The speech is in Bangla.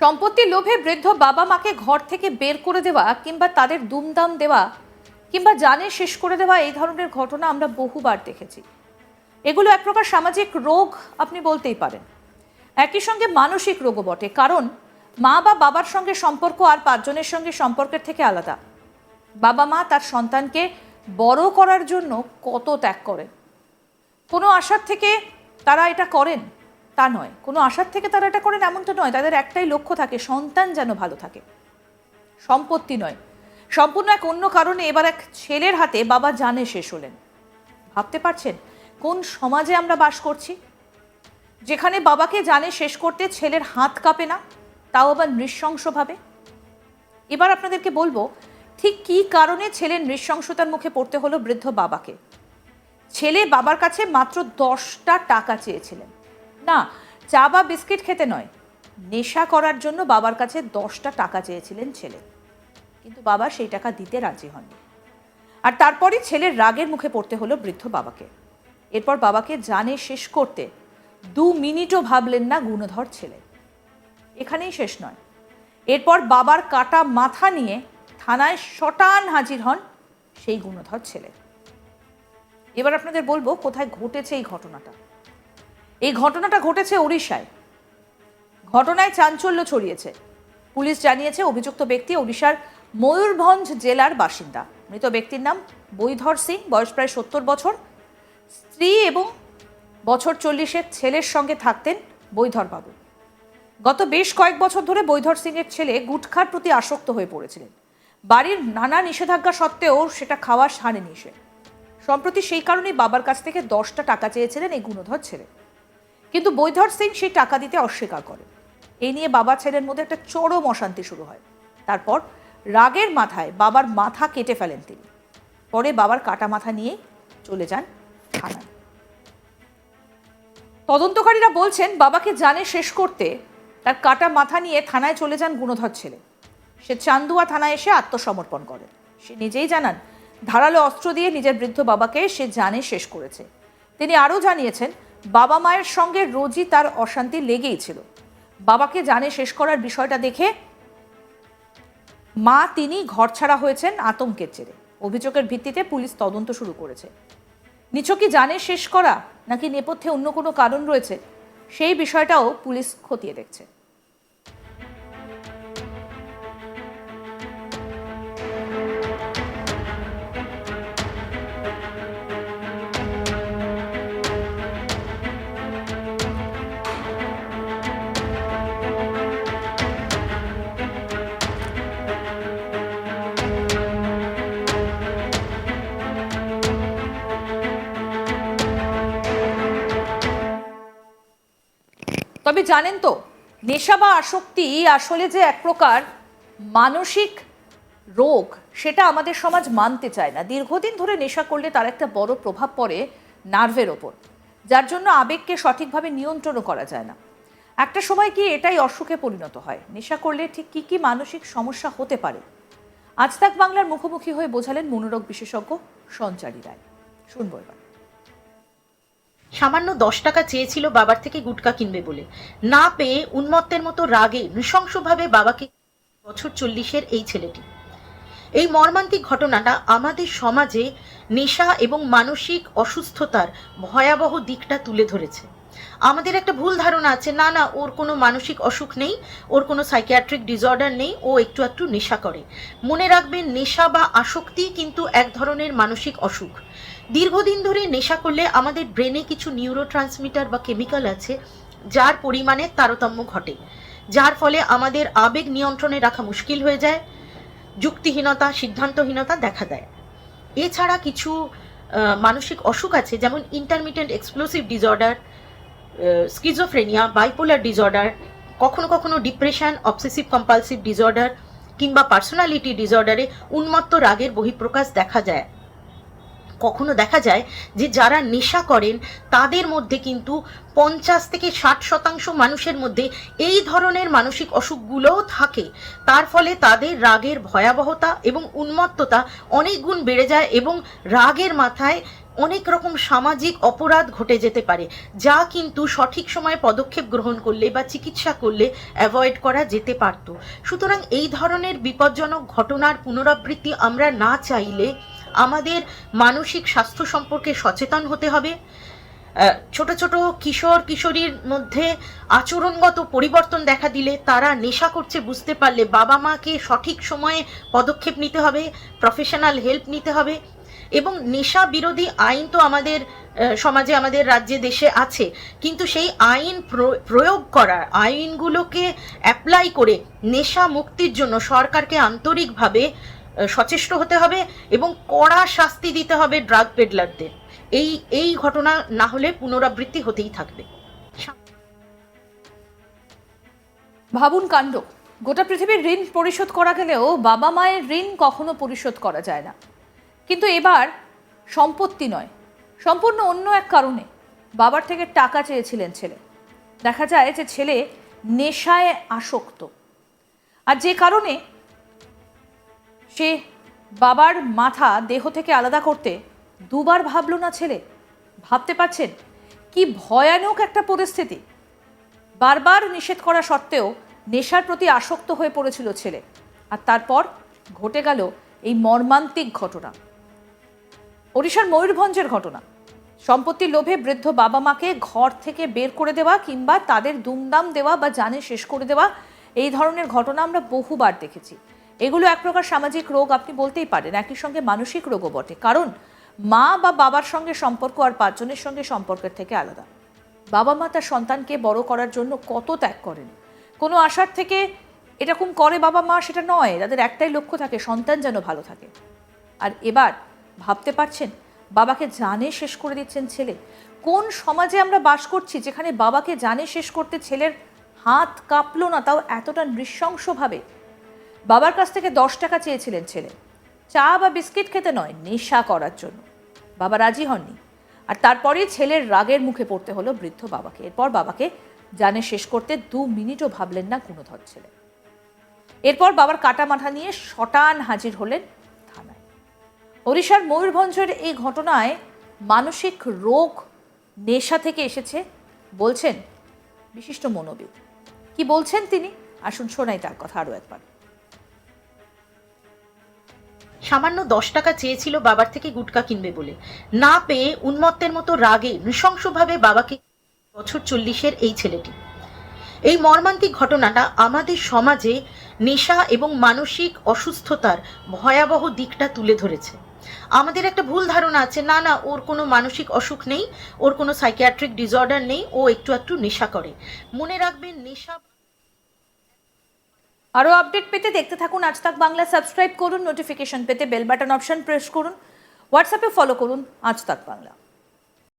সম্পত্তির লোভে বৃদ্ধ বাবা মাকে ঘর থেকে বের করে দেওয়া কিংবা তাদের দুমদাম দেওয়া কিংবা জানে শেষ করে দেওয়া এই ধরনের ঘটনা আমরা বহুবার দেখেছি। এগুলো এক প্রকার সামাজিক রোগ আপনি বলতেই পারেন। একই সঙ্গে মানসিক রোগও বটে, কারণ মা বা বাবার সঙ্গে সম্পর্ক আর পাঁচজনের সঙ্গে সম্পর্কের থেকে আলাদা। বাবা মা তার সন্তানকে বড় করার জন্য কত ত্যাগ করেন। কোনো আশার থেকে তারা এটা করেন? তা নয়। কোনো আশার থেকে তারা এটা করেন এমন তো নয়। তাদের একটাই লক্ষ্য থাকে, সন্তান যেন ভালো থাকে। সম্পত্তি নয়। সম্পূর্ণ এক অন্য কারণে এবার এক ছেলের হাতে বাবা জানে শেষ হলেন ভাবতে পারছেন? কোন সমাজে আমরা বাস করছি? যেখানে বাবাকে জানে শেষ করতে ছেলের হাত কাঁপে না, তাও আবার নৃশংসভাবে? এবার আপনাদেরকে বলব, ঠিক কী কারণে ছেলের নৃশংসতার মুখে পড়তে হলো বৃদ্ধ বাবাকে? ছেলে বাবার কাছে মাত্র দশটা টাকা চেয়েছিলেন। না, চা বা বিস্কিট খেতে নয়। নেশা করার জন্য বাবার কাছে দশটা টাকা চেয়েছিলেন ছেলে। কিন্তু বাবা সেই টাকা দিতে রাজি হননি। আর তারপরই ছেলের রাগের মুখে পড়তে হলো বৃদ্ধ বাবাকে। এরপর বাবাকে জানে শেষ করতে দু মিনিটও ভাবলেন না গুণধর ছেলে। এখানেই শেষ নয়। এরপর বাবার কাটা মাথা নিয়ে থানায় শটান হাজির হন সেই গুণধর ছেলে। এবার আপনাদের বলব কোথায় ঘটেছে এই ঘটনাটা। এই ঘটনাটা ঘটেছে ওড়িশায়। ঘটনায় চাঞ্চল্য ছড়িয়েছে। পুলিশ জানিয়েছে অভিযুক্ত ব্যক্তি ওড়িশার ময়ূরভঞ্জ জেলার বাসিন্দা। মৃত ব্যক্তির নাম বৈধর সিং, বয়স প্রায় সত্তর বছর। স্ত্রী এবং বছর চল্লিশের ছেলের সঙ্গে থাকতেন বৈধর বাবু গত বেশ কয়েক বছর ধরে বৈধর সিংয়ের ছেলে গুটখার প্রতি আসক্ত হয়ে পড়েছিলেন। বাড়ির নানা নিষেধাজ্ঞা সত্ত্বেও সেটা খাওয়া সারেনি সে। সম্প্রতি সেই কারণেই বাবার কাছ থেকে দশটা টাকা চেয়েছিলেন এই গুণধর ছেলে। কিন্তু বৈধর সিং সেই টাকা দিতে অস্বীকার করেন এই নিয়ে বাবা ছেলের মধ্যে একটা চরম অশান্তি শুরু হয়। তারপর রাগের মাথায় বাবার মাথা কেটে ফেলেন তিনি। পরে বাবার কাটা মাথা নিয়ে চলে যান থানায়। তদন্তকারীরা বলছেন, বাবাকে জানে শেষ করতে তার কাটা মাথা নিয়ে থানায় চলে যান গুণধর ছেলে। সে চান্দুয়া থানায় এসে আত্মসমর্পণ করে। সে নিজেই জানান, ধারালো অস্ত্র দিয়ে নিজের বৃদ্ধ বাবাকে সে জানে শেষ করেছে। তিনি আরও জানিয়েছেন বাবা মায়ের সঙ্গে রোজই তার অশান্তি লেগেই ছিল। বাবাকে জানে শেষ করার বিষয়টা দেখে মা তিনি ঘর ছাড়া হয়েছেন আতঙ্কের জেরে। অভিযোগের ভিত্তিতে পুলিশ তদন্ত শুরু করেছে। নিছকি জানে শেষ করা নাকি নেপথ্যে অন্য কোনো কারণ রয়েছে, সেই বিষয়টাও পুলিশ খতিয়ে দেখছে। তবে জানেন তো, নেশা বা আসক্তি আসলে যে এক প্রকার মানসিক রোগ, সেটা আমাদের সমাজ মানতে চায় না। দীর্ঘদিন ধরে নেশা করলে তার একটা বড় প্রভাব পড়ে নার্ভের ওপর, যার জন্য আবেগকে সঠিকভাবে নিয়ন্ত্রণও করা যায় না। একটা সময় কি এটাই অসুখে পরিণত হয়? নেশা করলে ঠিক কী কী মানসিক সমস্যা হতে পারে? আজ তাক বাংলার মুখোমুখি হয়ে বোঝালেন মনোরোগ বিশেষজ্ঞ সঞ্চারী রায়। শুনব এবার। সামান্য দশ টাকা চেয়েছিল বাবার থেকে গুটকা কিনবে বলে। না পেয়ে উন্মত্তের মতো রাগে নৃশংসভাবে বাবাকে বছর চল্লিশের এই ছেলেটি। এই মর্মান্তিক ঘটনাটা আমাদের সমাজে নেশা এবং মানসিক অসুস্থতার ভয়াবহ দিকটা তুলে ধরেছে। আমাদের একটা ভুল ধারণা আছে। না না, ওর কোনো মানসিক অসুখ নেই, ওর কোনো সাইকিয়াট্রিক ডিসঅর্ডার নেই, ও একটু একটু নেশা করে। মনে রাখবেন, নেশা বা আসক্তি কিন্তু এক ধরনের মানসিক অসুখ। দীর্ঘদিন ধরে নেশা করলে আমাদের ব্রেনে কিছু নিউরো ট্রান্সমিটার বা কেমিক্যাল আছে, যার পরিমাণে তারতম্য ঘটে। যার ফলে আমাদের আবেগ নিয়ন্ত্রণে রাখা মুশকিল হয়ে যায়, যুক্তিহীনতা, সিদ্ধান্তহীনতা দেখা দেয়। এছাড়া কিছু মানসিক অসুখ আছে, যেমন intermittent explosive disorder schizophrenia bipolar disorder কখনো কখনো ডিপ্রেশন অবসেসিভ কম্পালসিভ ডিসঅর্ডার কিংবা পার্সোনালিটি ডিসঅর্ডারে উন্মত্ত রাগের বহিঃপ্রকাশ দেখা যায়। কখনো দেখা যায় যে যারা নেশা করেন, তাদের মধ্যে কিন্তু পঞ্চাশ থেকে ষাট শতাংশ মানুষের মধ্যে এই ধরনের মানসিক অসুখগুলোও থাকে। তার ফলে তাদের রাগের ভয়াবহতা এবং উন্মত্ততা অনেক গুণ বেড়ে যায় এবং রাগের মাথায় অনেক রকম সামাজিক অপরাধ ঘটে যেতে পারে, যা কিন্তু সঠিক সময়ে পদক্ষেপ গ্রহণ করলে বা চিকিৎসা করলে অ্যাভয়েড করা যেতে পারত। সুতরাং এই ধরনের বিপজ্জনক ঘটনার পুনরাবৃত্তি আমরা না চাইলে আমাদের মানসিক স্বাস্থ্য সম্পর্কে সচেতন হতে হবে। ছোট ছোট কিশোর কিশোরীর মধ্যে আচরণগত পরিবর্তন দেখা দিলে তারা নেশা করছে বুঝতে পারলে বাবা মাকে সঠিক সময়ে পদক্ষেপ নিতে হবে প্রফেশনাল হেল্প নিতে হবে এবং নেশা বিরোধী আইন তো আমাদের সমাজে আমাদের রাজ্যে, দেশে আছে। কিন্তু সেই আইন প্র- প্রয়োগ করা আইনগুলোকে অ্যাপ্লাই করে নেশা মুক্তির জন্য সরকারকে আন্তরিকভাবে সচেষ্ট হতে হবে এবং কড়া শাস্তি দিতে হবে ড্রাগ পেডলারদের এই এই ঘটনা না হলে পুনরাবৃত্তি হতেই থাকবে। ভাবুন কাণ্ড। গোটা পৃথিবীর ঋণ পরিশোধ করা গেলেও বাবা মায়ের ঋণ কখনো পরিশোধ করা যায় না। কিন্তু এবার সম্পত্তি নয়, সম্পূর্ণ অন্য এক কারণে। বাবার থেকে টাকা চেয়েছিলেন ছেলে। দেখা যায় যে ছেলে নেশায় আসক্ত। আর যে কারণে সে বাবার মাথা দেহ থেকে আলাদা করতে দুবার ভাবলো না ছেলে। ভাবতে পারছেন? কি ভয়ানক একটা পরিস্থিতি। বারবার নিষেধ করা সত্ত্বেও নেশার প্রতি আসক্ত হয়ে পড়েছিল ছেলে। আর তারপর ঘটে গেল এই মর্মান্তিক ঘটনা। ওড়িশার ময়ূরভঞ্জের ঘটনা। সম্পত্তির লোভে বৃদ্ধ বাবা মাকে ঘর থেকে বের করে দেওয়া কিংবা তাদের দুমদাম দেওয়া বা জানে শেষ করে দেওয়া, এই ধরনের ঘটনা আমরা বহুবার দেখেছি। এগুলো এক প্রকার সামাজিক রোগ আপনি বলতেই পারেন, একই সঙ্গে মানসিক রোগও বটে। কারণ মা বা বাবার সঙ্গে সম্পর্ক আর পাঁচজনের সঙ্গে সম্পর্কের থেকে আলাদা। বাবা মা তার সন্তানকে বড় করার জন্য কত ত্যাগ করেন? কোনো আশার থেকে এরকম করে বাবা মা সেটা নয়, তাদের একটাই লক্ষ্য থাকে, সন্তান যেন ভালো থাকে। আর এবার ভাবতে পারছেন? বাবাকে জানে শেষ করে দিচ্ছেন ছেলে। কোন সমাজে আমরা বাস করছি যেখানে বাবাকে জানে শেষ করতে ছেলের হাত কাঁপলো না, তাও এতটা নৃশংসভাবে? বাবার কাছ থেকে দশ টাকা চেয়েছিলেন ছেলে। চা বা বিস্কিট খেতে নয়, নেশা করার জন্য। বাবা রাজি হননি। আর তারপরেই ছেলের রাগের মুখে পড়তে হলো বৃদ্ধ বাবাকে। এরপর বাবাকে জানে শেষ করতে দু মিনিটও ভাবলেন না গুণধর ছেলে। এরপর বাবার কাটা মাথা নিয়ে শটান হাজির হলেন ওড়িশার ময়ূরভঞ্জের এই ঘটনায় মানসিক রোগ নেশা থেকে এসেছে, বলছেন বিশিষ্ট মনোবিদ কি বলছেন তিনি? আসুন শোনাই তার কথা আরও একবার। সামান্য দশ টাকা চেয়েছিল বাবার থেকে গুটকা কিনবে বলে। না পেয়ে উন্মত্তের মতো রাগে, নৃশংসভাবে বাবাকে বছর চল্লিশের এই ছেলেটি। এই মর্মান্তিক ঘটনাটা আমাদের সমাজে নেশা এবং মানসিক অসুস্থতার ভয়াবহ দিকটা তুলে ধরেছে। আমাদের একটা ভুল ধারণা আছে। না না, ওর কোনো মানসিক অসুখ নেই, ওর কোনো সাইকিয়াট্রিক ডিসঅর্ডার নেই, ও একটু একটু নেশা করে। মনে রাখবেন, নেশা আরও আপডেট পেতে দেখতে থাকুন আজ তাক বাংলা। সাবস্ক্রাইব করুন নোটিফিকেশন পেতে বেল বাটন অপশন প্রেস করুন। হোয়াটসঅ্যাপে ফলো করুন আজ তাক বাংলা।